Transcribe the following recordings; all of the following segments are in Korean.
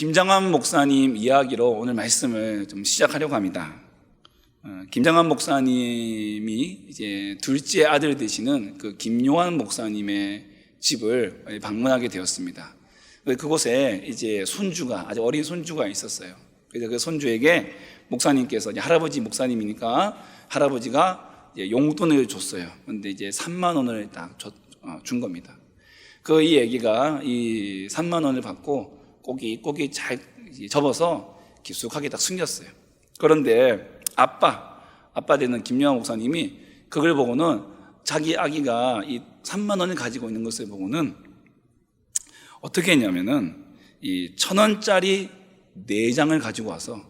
김장환 목사님 이야기로 오늘 말씀을 좀 시작하려고 합니다. 어, 김장환 목사님이 이제 둘째 아들 되시는 그 김요한 목사님의 집을 방문하게 되었습니다. 그곳에 이제 손주가 아주 어린 손주가 있었어요. 그래서 그 손주에게 목사님께서 할아버지 목사님이니까 할아버지가 용돈을 줬어요. 근데 이제 3만 원을 딱 준 겁니다. 그이 애기가 이 3만 원을 받고 꼭이 꼭이 잘 접어서 깊숙하게 딱 숨겼어요. 그런데 아빠, 아빠 되는 김영환 목사님이 그걸 보고는 자기 아기가 이 3만 원을 가지고 있는 것을 보고는 어떻게 했냐면은 이 천 원짜리 네 장을 가지고 와서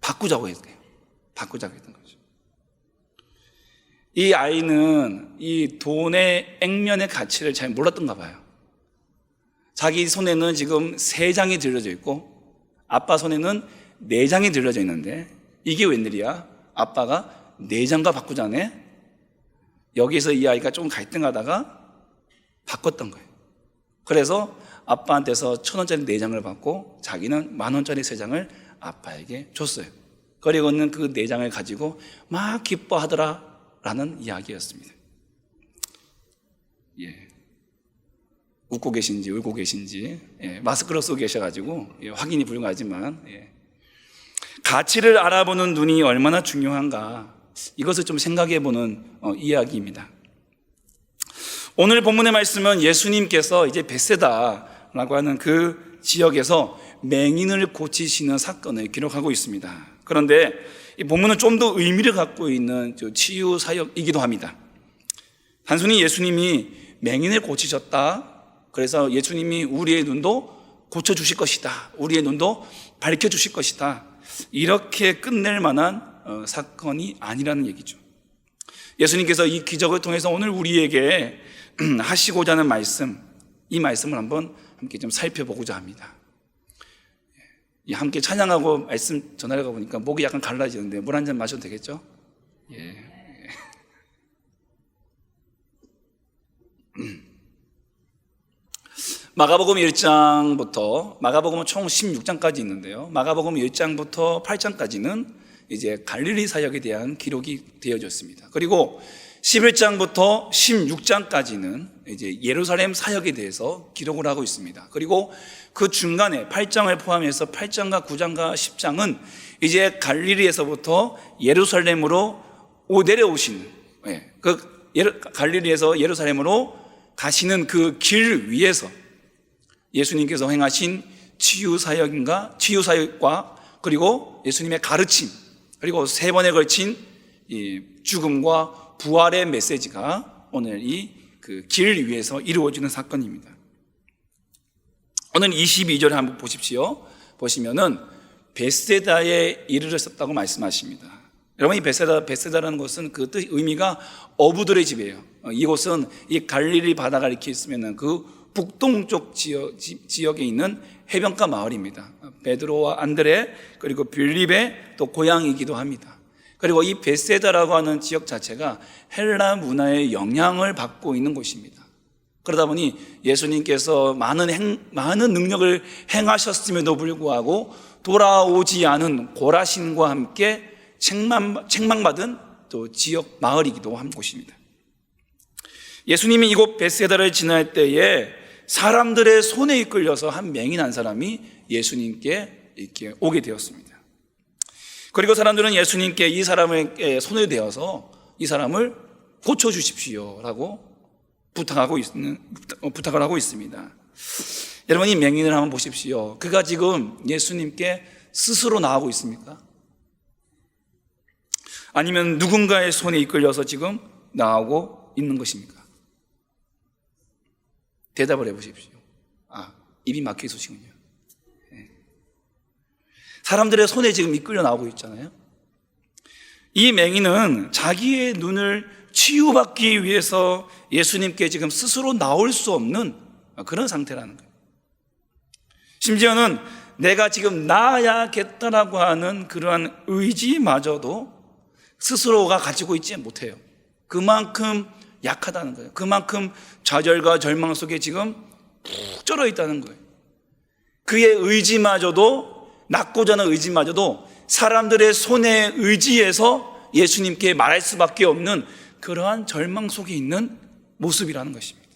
바꾸자고 했대요. 바꾸자고 했던 거죠. 이 아이는 이 돈의 액면의 가치를 잘 몰랐던가 봐요. 자기 손에는 지금 세 장이 들려져 있고 아빠 손에는 네 장이 들려져 있는데 이게 웬일이야? 아빠가 네 장과 바꾸자네? 여기서 이 아이가 조금 갈등하다가 바꿨던 거예요. 그래서 아빠한테서 천 원짜리 네 장을 받고 자기는 만 원짜리 세 장을 아빠에게 줬어요. 그리고는 그 네 장을 가지고 막 기뻐하더라 라는 이야기였습니다. 예. 웃고 계신지 울고 계신지 예, 마스크를 쓰고 계셔가지고 예, 확인이 불가하지만 예. 가치를 알아보는 눈이 얼마나 중요한가 이것을 좀 생각해보는 어, 이야기입니다. 오늘 본문의 말씀은 예수님께서 이제 베세다라고 하는 그 지역에서 맹인을 고치시는 사건을 기록하고 있습니다. 그런데 이 본문은 좀 더 의미를 갖고 있는 치유 사역이기도 합니다. 단순히 예수님이 맹인을 고치셨다. 그래서 예수님이 우리의 눈도 고쳐 주실 것이다. 우리의 눈도 밝혀 주실 것이다. 이렇게 끝낼 만한 어, 사건이 아니라는 얘기죠. 예수님께서 이 기적을 통해서 오늘 우리에게 하시고자 하는 말씀, 이 말씀을 한번 함께 좀 살펴보고자 합니다. 예, 함께 찬양하고 말씀 전하려고 보니까 목이 약간 갈라지는데 물 한 잔 마셔도 되겠죠? 예. 마가복음 1장부터 마가복음은 총 16장까지 있는데요. 마가복음 1장부터 8장까지는 이제 갈릴리 사역에 대한 기록이 되어졌습니다. 그리고 11장부터 16장까지는 이제 예루살렘 사역에 대해서 기록을 하고 있습니다. 그리고 그 중간에 8장을 포함해서 8장과 9장과 10장은 이제 갈릴리에서부터 예루살렘으로 내려오신 예, 그 갈릴리에서 예루살렘으로 가시는 그 길 위에서 예수님께서 행하신 치유 사역인가 치유 사역과 그리고 예수님의 가르침 그리고 세 번에 걸친 이 죽음과 부활의 메시지가 오늘 이 그길 위에서 이루어지는 사건입니다. 오늘 22절에 한번 보십시오. 보시면은 베세다에 이르렀었다고 말씀하십니다. 여러분 이 베세다 베세다라는 것은 그 뜻 의미가 어부들의 집이에요. 이곳은 이 갈릴리 바다가 이렇게 있으면은 그 북동쪽 지역, 지 역에 있는 해변가 마을입니다. 베드로와 안드레 그리고 빌립의 또 고향이기도 합니다. 그리고 이 베세다라고 하는 지역 자체가 헬라 문화의 영향을 받고 있는 곳입니다. 그러다 보니 예수님께서 많은 행, 많은 능력을 행하셨음에도 불구하고 돌아오지 않은 고라신과 함께 책망, 책망받은 또 지역 마을이기도 한 곳입니다. 예수님이 이곳 베세다를 지날 때에 사람들의 손에 이끌려서 한 맹인한 사람이 예수님께 이렇게 오게 되었습니다. 그리고 사람들은 예수님께 이 사람의 손에 대어서 이 사람을 고쳐 주십시오라고 부탁하고 있는 부탁을 하고 있습니다. 여러분 이 맹인을 한번 보십시오. 그가 지금 예수님께 스스로 나오고 있습니까? 아니면 누군가의 손에 이끌려서 지금 나오고 있는 것입니까? 대답을 해 보십시오. 아, 입이 막혀 있으시군요. 네. 사람들의 손에 지금 이끌려 나오고 있잖아요. 이 맹인은 자기의 눈을 치유받기 위해서 예수님께 지금 스스로 나올 수 없는 그런 상태라는 거예요. 심지어는 내가 지금 나아야겠다라고 하는 그러한 의지마저도 스스로가 가지고 있지 못해요. 그만큼 약하다는 거예요. 그만큼 좌절과 절망 속에 지금 푹 쩔어 있다는 거예요. 그의 의지마저도 낮고자 하는 의지마저도 사람들의 손에 의지해서 예수님께 말할 수밖에 없는 그러한 절망 속에 있는 모습이라는 것입니다.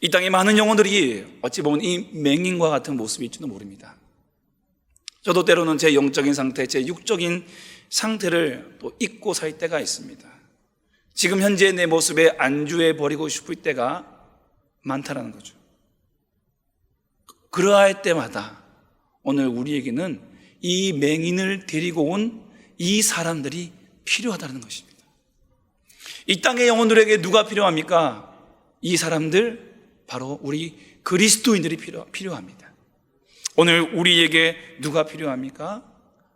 이 땅의 많은 영혼들이 어찌 보면 이 맹인과 같은 모습일지도 모릅니다. 저도 때로는 제 영적인 상태, 제 육적인 상태를 또 잊고 살 때가 있습니다. 지금 현재 내 모습에 안주해 버리고 싶을 때가 많다라는 거죠. 그러할 때마다 오늘 우리에게는 이 맹인을 데리고 온 이 사람들이 필요하다는 것입니다. 이 땅의 영혼들에게 누가 필요합니까? 이 사람들 바로 우리 그리스도인들이 필요, 필요합니다. 오늘 우리에게 누가 필요합니까?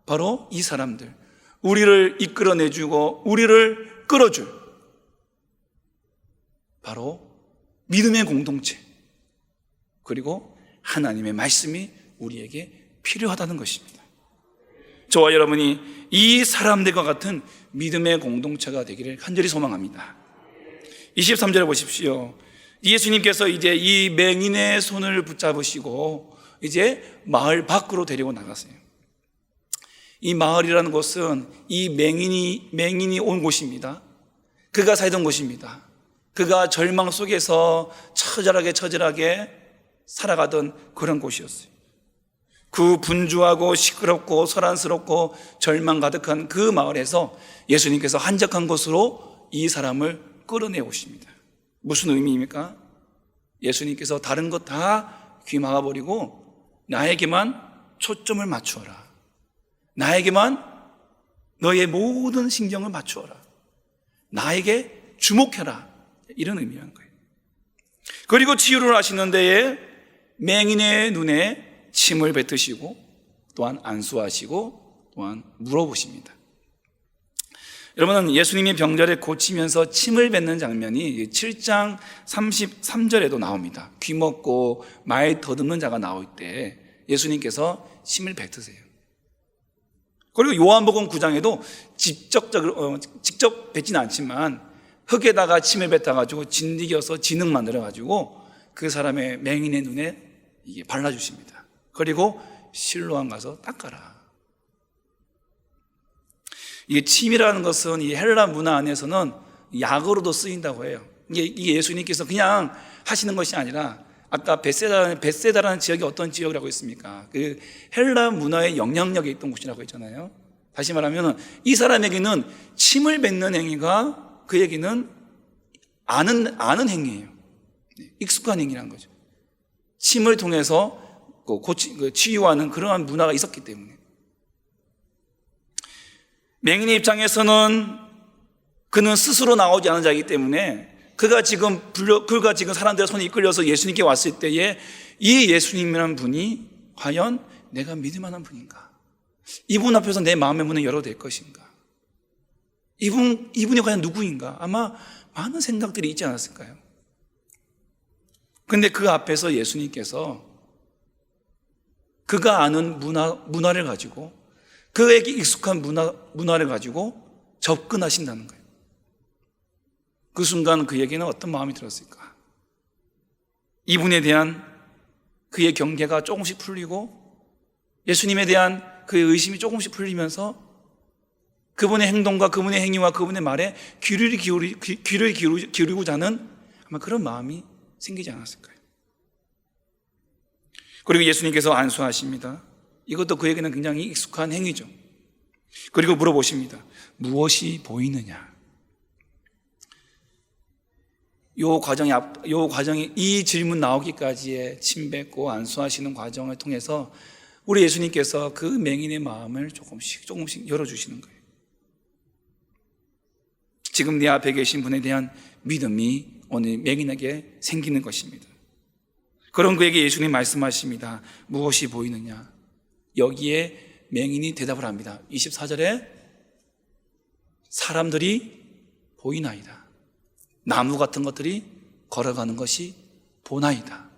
바로 이 사람들. 우리를 이끌어내주고 우리를 끌어줄 바로 믿음의 공동체 그리고 하나님의 말씀이 우리에게 필요하다는 것입니다. 저와 여러분이 이 사람들과 같은 믿음의 공동체가 되기를 간절히 소망합니다. 23절에 보십시오. 예수님께서 이제 이 맹인의 손을 붙잡으시고 이제 마을 밖으로 데리고 나가세요. 이 마을이라는 곳은 이 맹인이 맹인이 온 곳입니다. 그가 살던 곳입니다. 그가 절망 속에서 처절하게 처절하게 살아가던 그런 곳이었어요. 그 분주하고 시끄럽고 소란스럽고 절망 가득한 그 마을에서 예수님께서 한적한 곳으로 이 사람을 끌어내 오십니다. 무슨 의미입니까? 예수님께서 다른 것 다 귀 막아버리고 나에게만 초점을 맞추어라. 나에게만 너의 모든 신경을 맞추어라. 나에게 주목해라. 이런 의미라는 거예요. 그리고 치유를 하시는 데에 맹인의 눈에 침을 뱉으시고 또한 안수하시고 또한 물어보십니다. 여러분은 예수님이 병자를 고치면서 침을 뱉는 장면이 7장 33절에도 나옵니다. 귀 먹고 말 더듬는 자가 나올 때 예수님께서 침을 뱉으세요. 그리고 요한복음 9장에도 직접적으로 어, 직접 뱉지는 않지만 흙에다가 침을 뱉어가지고 진디겨서 진흙 만들어가지고 그 사람의 맹인의 눈에 이게 발라주십니다. 그리고 실로암 가서 닦아라. 이게 침이라는 것은 이 헬라 문화 안에서는 약으로도 쓰인다고 해요. 이게, 이게 예수님께서 그냥 하시는 것이 아니라 아까 베세다, 베세다라는 지역이 어떤 지역이라고 했습니까? 그 헬라 문화의 영향력이 있던 곳이라고 했잖아요. 다시 말하면 이 사람에게는 침을 뱉는 행위가 그에게는 아는, 아는 행위예요. 네, 익숙한 행위라는 거죠. 침을 통해서 그 고치, 그 치유하는 그러한 문화가 있었기 때문에. 맹인의 입장에서는 그는 스스로 나오지 않은 자이기 때문에 그가 지금 불려, 그가 지금 사람들의 손에 이끌려서 예수님께 왔을 때에 이 예수님이라는 분이 과연 내가 믿을 만한 분인가? 이분 앞에서 내 마음의 문을 열어도 될 것인가? 이분, 이분이 과연 누구인가? 아마 많은 생각들이 있지 않았을까요? 근데 그 앞에서 예수님께서 그가 아는 문화, 문화를 가지고 그에게 익숙한 문화, 문화를 가지고 접근하신다는 거예요. 그 순간 그에게는 어떤 마음이 들었을까? 이분에 대한 그의 경계가 조금씩 풀리고 예수님에 대한 그의 의심이 조금씩 풀리면서 그분의 행동과 그분의 행위와 그분의 말에 귀를 기울이, 귀를 기울이고자 하는 아마 그런 마음이 생기지 않았을까요? 그리고 예수님께서 안수하십니다. 이것도 그에게는 굉장히 익숙한 행위죠. 그리고 물어보십니다. 무엇이 보이느냐? 요 과정이, 요 과정이 이 질문 나오기까지의 침뱉고 안수하시는 과정을 통해서 우리 예수님께서 그 맹인의 마음을 조금씩 조금씩 열어주시는 거예요. 지금 내 앞에 계신 분에 대한 믿음이 오늘 맹인에게 생기는 것입니다. 그런 그에게 예수님 말씀하십니다. 무엇이 보이느냐? 여기에 맹인이 대답을 합니다. 24절에 사람들이 보이나이다. 나무 같은 것들이 걸어가는 것이 보나이다.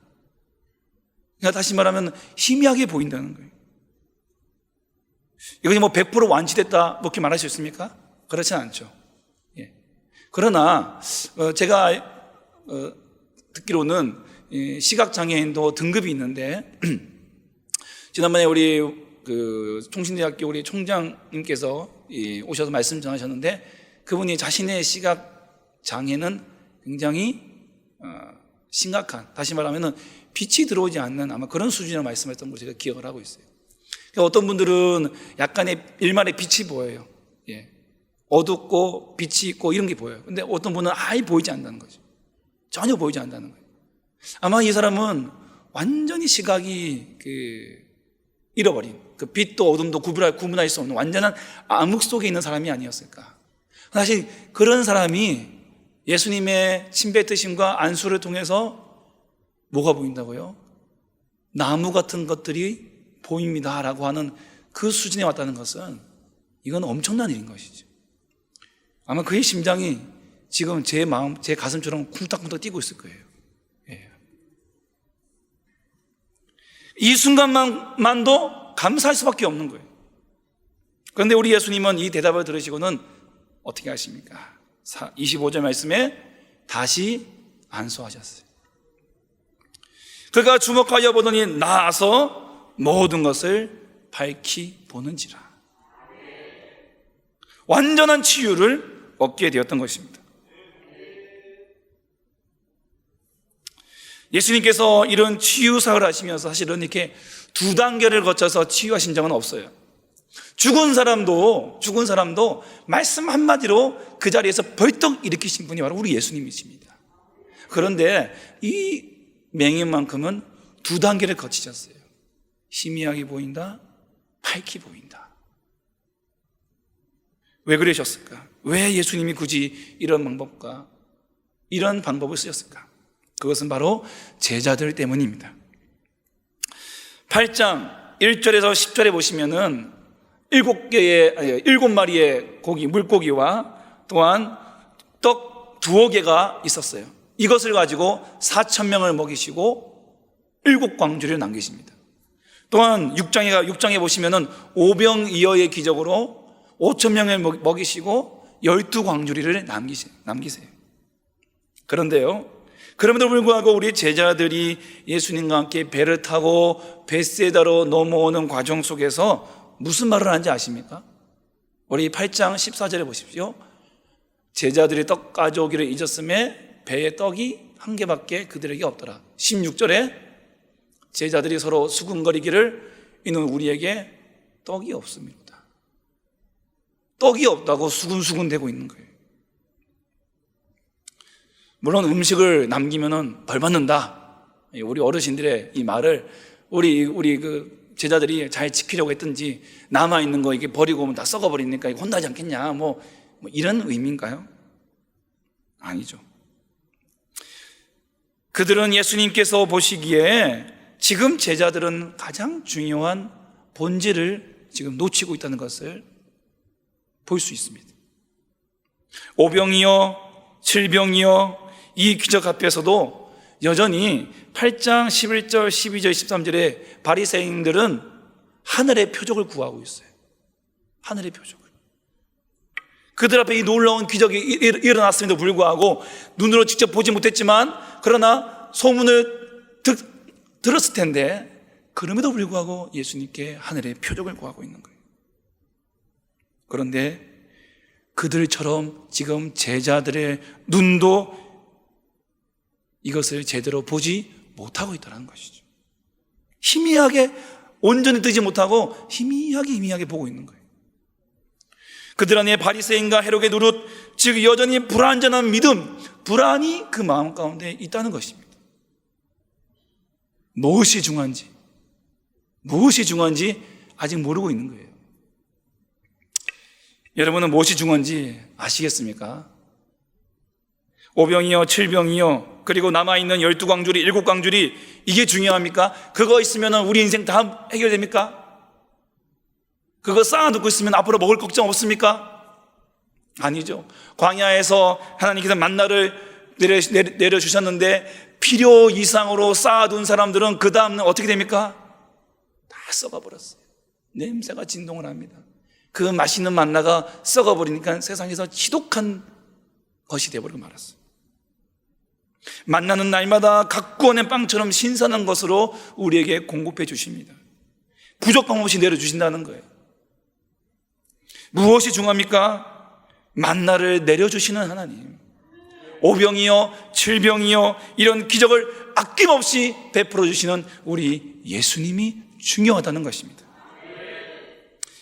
그러니까 다시 말하면 희미하게 보인다는 거예요. 이것이 뭐 100% 완치됐다, 뭐 이렇게 말할 수 있습니까? 그렇지 않죠. 예. 그러나, 어, 제가, 어, 듣기로는 이 시각장애인도 등급이 있는데 지난번에 우리 그 총신대학교 우리 총장님께서 이 오셔서 말씀 전하셨는데 그분이 자신의 시각 장애는 굉장히 어, 심각한 다시 말하면은 빛이 들어오지 않는 아마 그런 수준이라고 말씀했던 걸 제가 기억을 하고 있어요. 그러니까 어떤 분들은 약간의 일말의 빛이 보여요. 예. 어둡고 빛이 있고 이런 게 보여요. 근데 어떤 분은 아예 보이지 않는다는 거죠. 전혀 보이지 않는다는 거예요. 아마 이 사람은 완전히 시각이 그 잃어버린 그 빛도 어둠도 구분할, 구분할 수 없는 완전한 암흑 속에 있는 사람이 아니었을까. 사실 그런 사람이 예수님의 침뱉으심과 안수를 통해서 뭐가 보인다고요? 나무 같은 것들이 보입니다라고 하는 그 수준에 왔다는 것은 이건 엄청난 일인 것이죠. 아마 그의 심장이 지금 제 마음, 제 가슴처럼 쿵딱쿵딱 뛰고 있을 거예요. 예. 이 순간만도 감사할 수밖에 없는 거예요. 그런데 우리 예수님은 이 대답을 들으시고는 어떻게 하십니까? 25절 말씀에 다시 안수하셨어요. 그가 주목하여 보더니 나아서 모든 것을 밝히 보는지라. 완전한 치유를 얻게 되었던 것입니다. 예수님께서 이런 치유 사역을 하시면서 사실은 이렇게 두 단계를 거쳐서 치유하신 적은 없어요. 죽은 사람도, 죽은 사람도 말씀 한마디로 그 자리에서 벌떡 일으키신 분이 바로 우리 예수님이십니다. 그런데 이 맹인만큼은 두 단계를 거치셨어요. 희미하게 보인다, 밝히 보인다. 왜 그러셨을까? 왜 예수님이 굳이 이런 방법과 이런 방법을 쓰셨을까? 그것은 바로 제자들 때문입니다. 8장 1절에서 10절에 보시면은 일곱 개의 아니, 일곱 마리의 고기 물고기와 또한 떡 두어 개가 있었어요. 이것을 가지고 4천 명을 먹이시고 일곱 광주를 남기십니다. 또한 6장에 6장에 보시면은 오병이어의 기적으로 5천 명을 먹이시고 열두 광주리를 남기세요. 남기세요. 그런데요. 그럼에도 불구하고 우리 제자들이 예수님과 함께 배를 타고 베세다로 넘어오는 과정 속에서 무슨 말을 하는지 아십니까? 우리 8장 14절에 보십시오. 제자들이 떡 가져오기를 잊었음에 배에 떡이 한 개밖에 그들에게 없더라. 16절에 제자들이 서로 수군거리기를 이는 우리에게 떡이 없습니다. 떡이 없다고 수군수군 대고 있는 거예요. 물론 음식을 남기면은 벌 받는다. 우리 어르신들의 이 말을 우리 우리 그 제자들이 잘 지키려고 했든지 남아 있는 거 이게 버리고 오면 다 썩어 버리니까 이거 혼나지 않겠냐. 뭐, 뭐 이런 의미인가요? 아니죠. 그들은 예수님께서 보시기에 지금 제자들은 가장 중요한 본질을 지금 놓치고 있다는 것을 볼 수 있습니다. 오병이요, 칠병이요, 이 기적 앞에서도 여전히 8장 11절, 12절, 13절에 바리새인들은 하늘의 표적을 구하고 있어요. 하늘의 표적을. 그들 앞에 이 놀라운 기적이 일어났음에도 불구하고 눈으로 직접 보지 못했지만 그러나 소문을 듣, 들었을 텐데 그럼에도 불구하고 예수님께 하늘의 표적을 구하고 있는 거예요. 그런데 그들처럼 지금 제자들의 눈도 이것을 제대로 보지 못하고 있다는 것이죠. 희미하게 온전히 뜨지 못하고 희미하게 희미하게 보고 있는 거예요. 그들 안에 바리새인과 헤롯의 노릇, 즉 여전히 불완전한 믿음, 불안이 그 마음 가운데 있다는 것입니다. 무엇이 중요한지, 무엇이 중요한지 아직 모르고 있는 거예요. 여러분은 무엇이 중요한지 아시겠습니까? 오병이요, 칠병이요, 그리고 남아있는 열두 광줄이, 일곱 광줄이 이게 중요합니까? 그거 있으면 우리 인생 다 해결됩니까? 그거 쌓아두고 있으면 앞으로 먹을 걱정 없습니까? 아니죠. 광야에서 하나님께서 만나를 내려, 내려 주셨는데 필요 이상으로 쌓아둔 사람들은 그 다음은 어떻게 됩니까? 다 썩어버렸어요. 냄새가 진동을 합니다. 그 맛있는 만나가 썩어버리니까 세상에서 지독한 것이 되어버리고 말았어요. 만나는 날마다 갖고 오는 빵처럼 신선한 것으로 우리에게 공급해 주십니다. 부족함 없이 내려주신다는 거예요. 무엇이 중요합니까? 만나를 내려주시는 하나님. 오병이요, 칠병이요, 이런 기적을 아낌없이 베풀어 주시는 우리 예수님이 중요하다는 것입니다.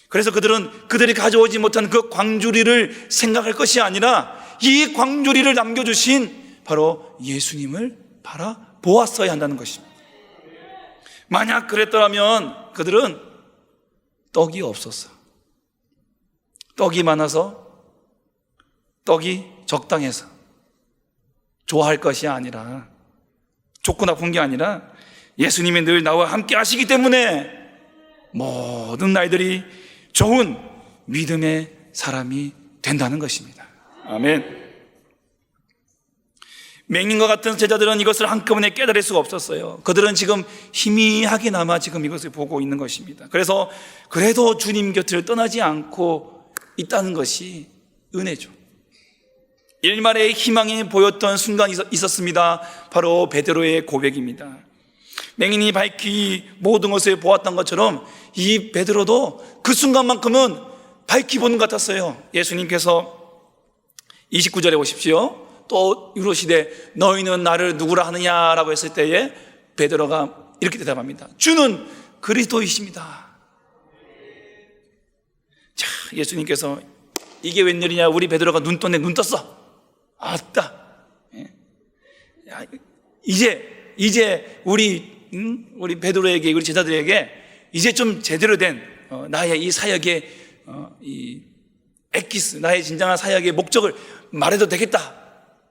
그래서 그들은 그들이 가져오지 못한 그 광주리를 생각할 것이 아니라 이 광주리를 남겨주신 바로 예수님을 바라보았어야 한다는 것입니다. 만약 그랬더라면 그들은 떡이 없었어. 떡이 많아서 떡이 적당해서 좋아할 것이 아니라 좋고 나쁜 게 아니라 예수님이 늘 나와 함께 하시기 때문에 모든 날들이 좋은 믿음의 사람이 된다는 것입니다. 아멘. 맹인과 같은 제자들은 이것을 한꺼번에 깨달을 수가 없었어요. 그들은 지금 희미하게나마 지금 이것을 보고 있는 것입니다. 그래서 그래도 주님 곁을 떠나지 않고 있다는 것이 은혜죠. 일말의 희망이 보였던 순간이 있었습니다. 바로 베드로의 고백입니다. 맹인이 밝히 모든 것을 보았던 것처럼 이 베드로도 그 순간만큼은 밝히 보는 것 같았어요. 예수님께서 29절에 보십시오. 또 이러시되 너희는 나를 누구라 하느냐라고 했을 때에 베드로가 이렇게 대답합니다. 주는 그리스도이십니다. 자, 예수님께서 이게 웬일이냐? 우리 베드로가 눈 떴네, 눈 떴어. 아따. 예. 야, 이제 이제 우리 음? 우리 베드로에게 우리 제자들에게 이제 좀 제대로 된 어, 나의 이 사역의 어, 이 엑기스 나의 진정한 사역의 목적을 말해도 되겠다.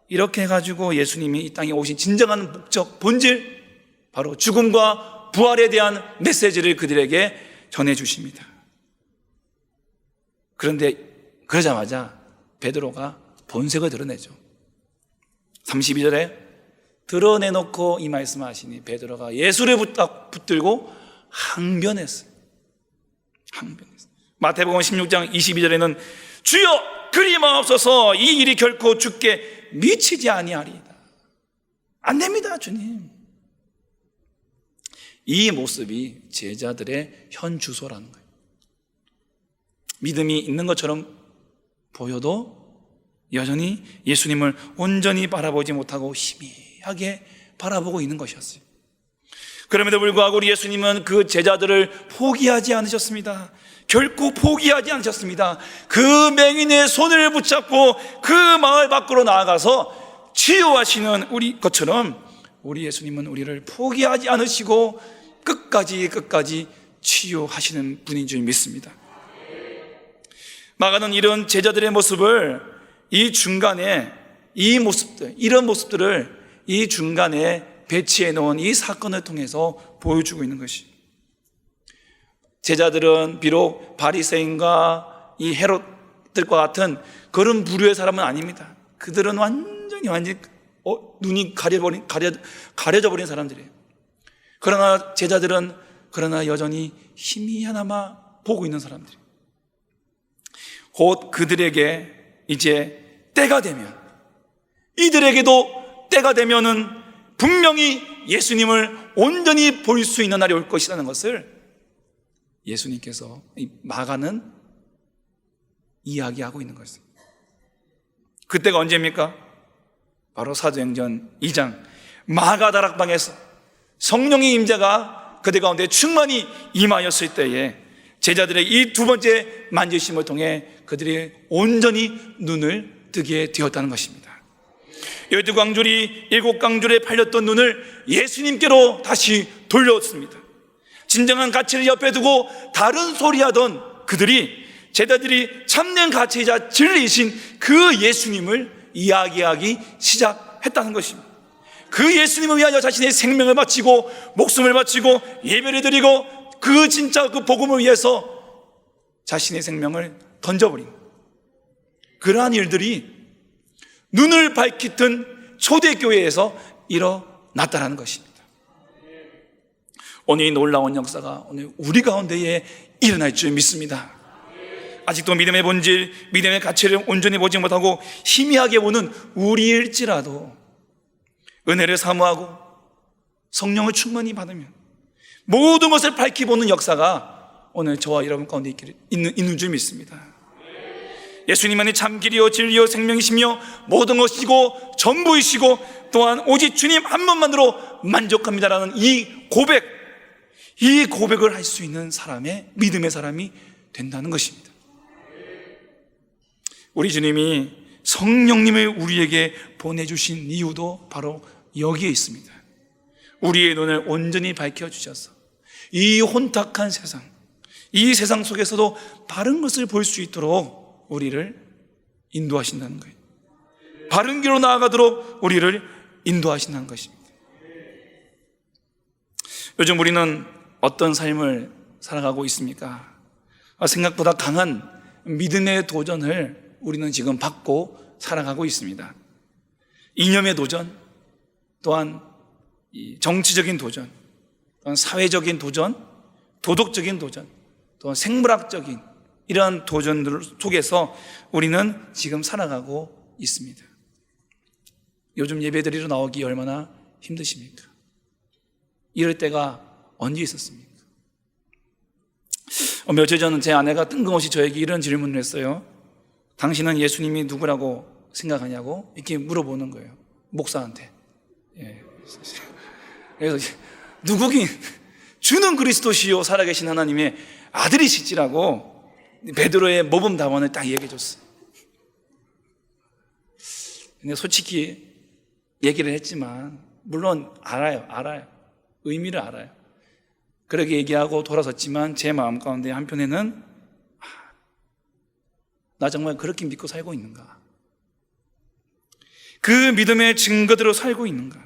이렇게 해가지고 예수님이 이 땅에 오신 진정한 목적, 본질, 바로 죽음과 부활에 대한 메시지를 그들에게 전해주십니다. 그런데 그러자마자 베드로가 본색을 드러내죠. 32절에 드러내놓고 이 말씀을 하시니 베드로가 예수를 붙들고 항변했어요. 항변했어요. 마태복음 16장 22절에는 주여 마옵소서 이 일이 결코 죽게 미치지 아니하리이다. 안 됩니다, 주님. 이 모습이 제자들의 현 주소라는 거예요. 믿음이 있는 것처럼 보여도 여전히 예수님을 온전히 바라보지 못하고 희미하게 바라보고 있는 것이었어요. 그럼에도 불구하고 우리 예수님은 그 제자들을 포기하지 않으셨습니다. 결코 포기하지 않으셨습니다. 그 맹인의 손을 붙잡고 그 마을 밖으로 나아가서 치유하시는 우리 것처럼 우리 예수님은 우리를 포기하지 않으시고 끝까지 끝까지 치유하시는 분인 줄 믿습니다. 마가는 이런 제자들의 모습을 이 중간에 이 모습들, 이런 모습들을 이 중간에 배치해 놓은 이 사건을 통해서 보여주고 있는 것이. 제자들은 비록 바리새인과 이 헤롯들과 같은 그런 부류의 사람은 아닙니다. 그들은 완전히 완전히 어, 눈이 가려버린 가려 가려져 버린 사람들이에요. 그러나 제자들은 그러나 여전히 힘이 하나마 보고 있는 사람들이. 곧 그들에게 이제 때가 되면 이들에게도 때가 되면은 분명히 예수님을 온전히 볼 수 있는 날이 올 것이라는 것을 예수님께서 마가는 이야기하고 있는 것입니다. 그때가 언제입니까? 바로 사도행전 2장 마가 다락방에서 성령의 임재가 그들 가운데 충만히 임하였을 때에 제자들의 이 두 번째 만지심을 통해 그들이 온전히 눈을 뜨게 되었다는 것입니다. 열두 광줄이 일곱 광줄에 팔렸던 눈을 예수님께로 다시 돌렸습니다. 진정한 가치를 옆에 두고 다른 소리 하던 그들이 제자들이 참된 가치이자 진리이신 그 예수님을 이야기하기 시작했다는 것입니다. 그 예수님을 위하여 자신의 생명을 바치고 목숨을 바치고 예배를 드리고 그 진짜 그 복음을 위해서 자신의 생명을 던져버린 그러한 일들이 눈을 밝히던 초대교회에서 일어났다는 것입니다. 오늘 이 놀라운 역사가 오늘 우리 가운데에 일어날 줄 믿습니다. 아직도 믿음의 본질, 믿음의 가치를 온전히 보지 못하고 희미하게 보는 우리일지라도 은혜를 사모하고 성령을 충만히 받으면 모든 것을 밝히 보는 역사가 오늘 저와 여러분 가운데 있는, 있는 줄 믿습니다. 예수님만이 참 길이요 진리요 생명이시며 모든 것이고 전부이시고 또한 오직 주님 한 분만으로 만족합니다라는 이 고백, 이 고백을 할 수 있는 사람의 믿음의 사람이 된다는 것입니다. 우리 주님이 성령님을 우리에게 보내주신 이유도 바로 여기에 있습니다. 우리의 눈을 온전히 밝혀주셔서 이 혼탁한 세상, 이 세상 속에서도 바른 것을 볼 수 있도록 우리를 인도하신다는 거예요. 바른 길로 나아가도록 우리를 인도하신다는 것입니다. 요즘 우리는 어떤 삶을 살아가고 있습니까? 아, 생각보다 강한 믿음의 도전을 우리는 지금 받고 살아가고 있습니다. 이념의 도전, 또한 이 정치적인 도전, 또한 사회적인 도전, 도덕적인 도전, 또한 생물학적인 이러한 도전들 속에서 우리는 지금 살아가고 있습니다. 요즘 예배드리러 나오기 얼마나 힘드십니까? 이럴 때가 언제 있었습니까? 어, 며칠 전 제 아내가 뜬금없이 저에게 이런 질문을 했어요. 당신은 예수님이 누구라고 생각하냐고 이렇게 물어보는 거예요. 목사한테. 예. 그래서 누구긴 주는 그리스도시요 살아계신 하나님의 아들이시지라고 베드로의 모범 답안을 딱 얘기해 줬어요. 근데 솔직히 얘기를 했지만 물론 알아요. 알아요. 의미를 알아요. 그렇게 얘기하고 돌아섰지만 제 마음 가운데 한편에는 아, 나 정말 그렇게 믿고 살고 있는가? 그 믿음의 증거대로 살고 있는가?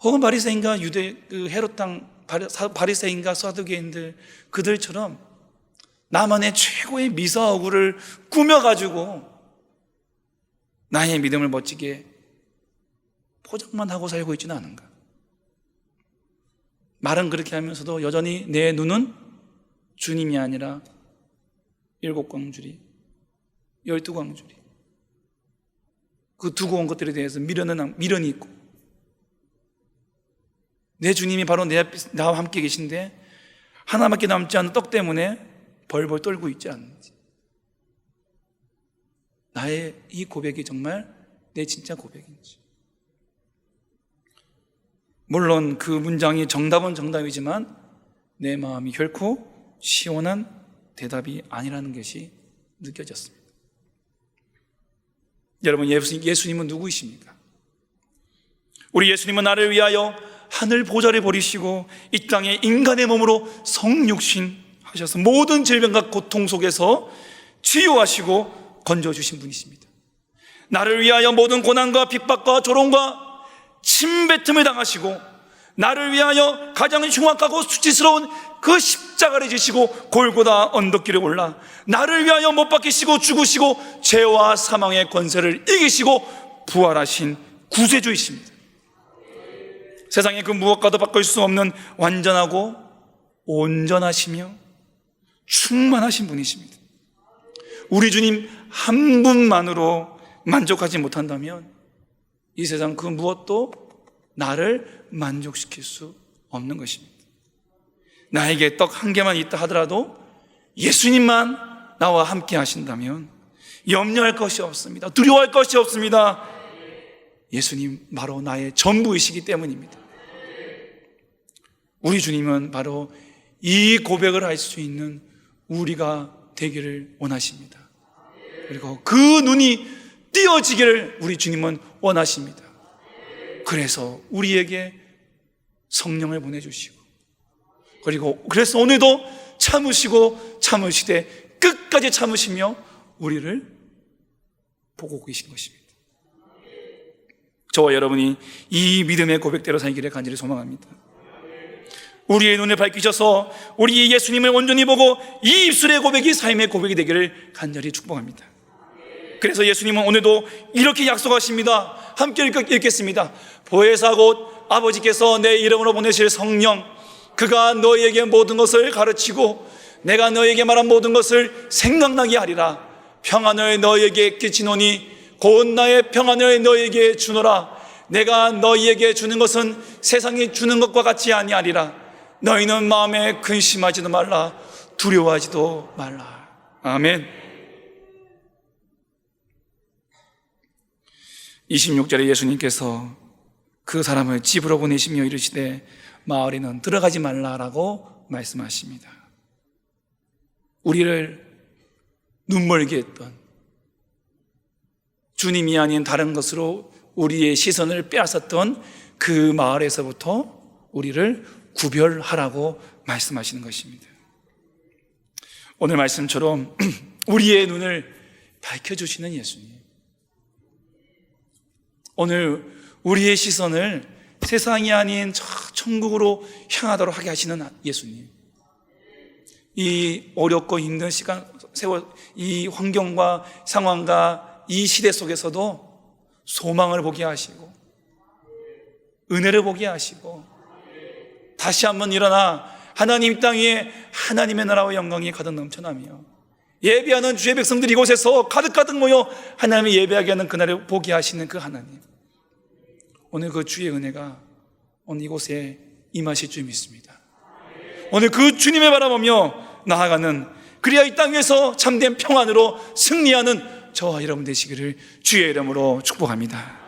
혹은 바리새인과 유대 그 헤롯 땅 바리새인과 사두개인들 그들처럼 나만의 최고의 미사 얼굴을 꾸며가지고 나의 믿음을 멋지게 포장만 하고 살고 있지는 않은가? 말은 그렇게 하면서도 여전히 내 눈은 주님이 아니라 일곱 광주리, 열두 광주리. 그 두고 온 것들에 대해서 미련은, 미련이 있고. 내 주님이 바로 내 나와 함께 계신데 하나밖에 남지 않은 떡 때문에 벌벌 떨고 있지 않는지. 나의 이 고백이 정말 내 진짜 고백인지. 물론 그 문장이 정답은 정답이지만 내 마음이 결코 시원한 대답이 아니라는 것이 느껴졌습니다. 여러분, 예수- 예수님 은 누구이십니까? 우리 예수님은 나를 위하여 하늘 보좌를 버리시고 이 땅에 인간의 몸으로 성육신 하셔서 모든 질병과 고통 속에서 치유하시고 건져주신 분이십니다. 나를 위하여 모든 고난과 핍박과 조롱과 침뱉음을 당하시고 나를 위하여 가장 흉악하고 수치스러운 그 십자가를 지시고 골고다 언덕길에 올라 나를 위하여 못 박히시고 죽으시고 죄와 사망의 권세를 이기시고 부활하신 구세주이십니다. 세상에 그 무엇과도 바꿀 수 없는 완전하고 온전하시며 충만하신 분이십니다. 우리 주님 한 분만으로 만족하지 못한다면 이 세상 그 무엇도 나를 만족시킬 수 없는 것입니다. 나에게 떡 한 개만 있다 하더라도 예수님만 나와 함께 하신다면 염려할 것이 없습니다. 두려워할 것이 없습니다. 예수님 바로 나의 전부이시기 때문입니다. 우리 주님은 바로 이 고백을 할 수 있는 우리가 되기를 원하십니다. 그리고 그 눈이 띄어지기를 우리 주님은 원하십니다. 그래서 우리에게 성령을 보내주시고, 그리고 그래서 오늘도 참으시고 참으시되 끝까지 참으시며 우리를 보고 계신 것입니다. 저와 여러분이 이 믿음의 고백대로 살기를 간절히 소망합니다. 우리의 눈을 밝히셔서 우리 예수님을 온전히 보고 이 입술의 고백이 삶의 고백이 되기를 간절히 축복합니다. 그래서 예수님은 오늘도 이렇게 약속하십니다. 함께 읽- 읽겠습니다. 보혜사 곧 아버지께서 내 이름으로 보내실 성령, 그가 너희에게 모든 것을 가르치고 내가 너희에게 말한 모든 것을 생각나게 하리라. 평안을 너희에게 끼치노니 곧 나의 평안을 너희에게 주노라. 내가 너희에게 주는 것은 세상이 주는 것과 같이 아니하리라 너희는 마음에 근심하지도 말라 두려워하지도 말라 아멘 26절에 예수님께서 그 사람을 집으로 보내시며 이르시되 마을에는 들어가지 말라라고 말씀하십니다. 우리를 눈멀게 했던 주님이 아닌 다른 것으로 우리의 시선을 빼앗았던 그 마을에서부터 우리를 구별하라고 말씀하시는 것입니다. 오늘 말씀처럼 우리의 눈을 밝혀주시는 예수님. 오늘 우리의 시선을 세상이 아닌 저 천국으로 향하도록 하게 하시는 예수님. 이 어렵고 힘든 시간, 세월, 이 환경과 상황과 이 시대 속에서도 소망을 보게 하시고, 은혜를 보게 하시고, 다시 한번 일어나 하나님 땅 위에 하나님의 나라와 영광이 가득 넘쳐나며, 예배하는 주의 백성들이 이곳에서 가득가득 모여 하나님을 예배하게 하는 그날을 보게 하시는 그 하나님. 오늘 그 주의 은혜가 오늘 이곳에 임하실 줄 믿습니다. 오늘 그 주님을 바라보며 나아가는 그리야 이 땅에서 참된 평안으로 승리하는 저와 여러분 되시기를 주의 이름으로 축복합니다.